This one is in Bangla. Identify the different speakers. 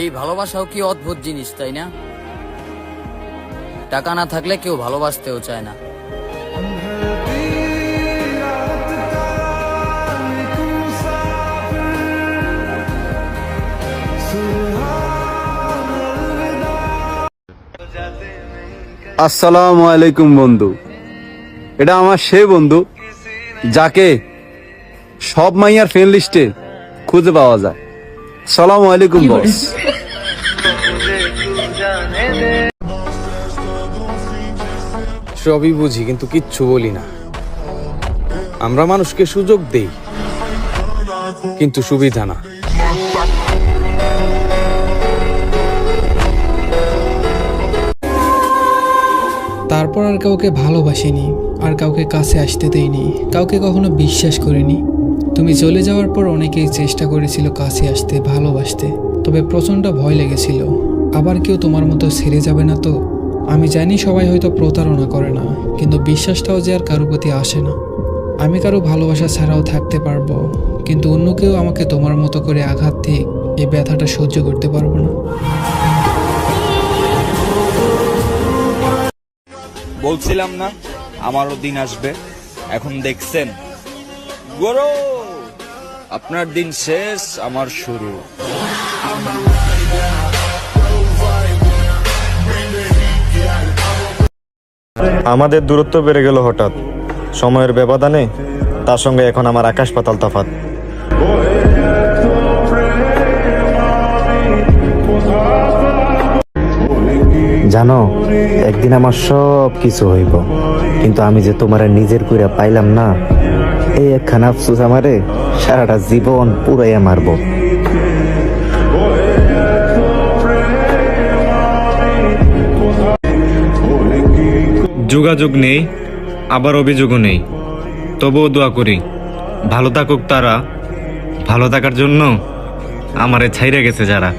Speaker 1: এই ভালোবাসাও কি অদ্ভুত জিনিস, তাই না? টাকা না থাকলে কেউ ভালোবাসতেও চায় না।
Speaker 2: আসসালামু আলাইকুম, বন্ধু। এটা আমার সেই বন্ধু, যাকে সব মাইয়ার ফ্রেন্ড লিস্টে খুঁজে পাওয়া যায়। সালামু আলাইকুম বস
Speaker 3: সবই বুঝি কিন্তু কিচ্ছু বলি না। আমরা মানুষকে সুযোগ দেই কিন্তু সুবিধা না।
Speaker 4: তারপর আর কাউকে ভালোবাসিনি আর কাউকে কাছে আসতে দেইনি কাউকে কখনো বিশ্বাস করিনি। তুমি চলে যাওয়ার পর অনেকেই চেষ্টা করেছিল কাছে আসতে, ভালোবাসতে। তবে প্রচণ্ড ভয় লেগেছিল। আবার কেউ তোমার মতো ছেড়ে যাবে না তো? আমি জানি সবাই হয়তো প্রতারণা করে না, কিন্তু বিশ্বাসটাও যে আর কারও প্রতি আসে না। আমি কারও ভালোবাসা ছাড়াও থাকতে পারব, কিন্তু অন্য কেউ আমাকে তোমার মতো করে আঘাত দিয়ে এই ব্যথাটা সহ্য করতে পারব না।
Speaker 5: বলছিলাম না, আমারও দিন আসবে। এখন দেখছেন গরো। আপনার দিন শেষ, আমার শুরু।
Speaker 6: আমাদের দূরত্ব বেড়ে গেল হঠাৎ। সময়ের ব্যবধানে, তার সঙ্গে এখন আমার আকাশ পাতাল তফাত জানো, একদিন আমার সব কিছু হইব। কিন্তু আমি যে তোমার নিজের কইরা পাইলাম না এই একখানা আফসোস আমারে, সারাটা জীবন পুরাইয়া মারবো।
Speaker 7: যোগাযোগ নেই, আবার অভিযোগও নেই। তবুও দোয়া করি, ভালো থাকুক তারা, ভালো থাকার জন্য আমারে ছাইরা গেছে যারা।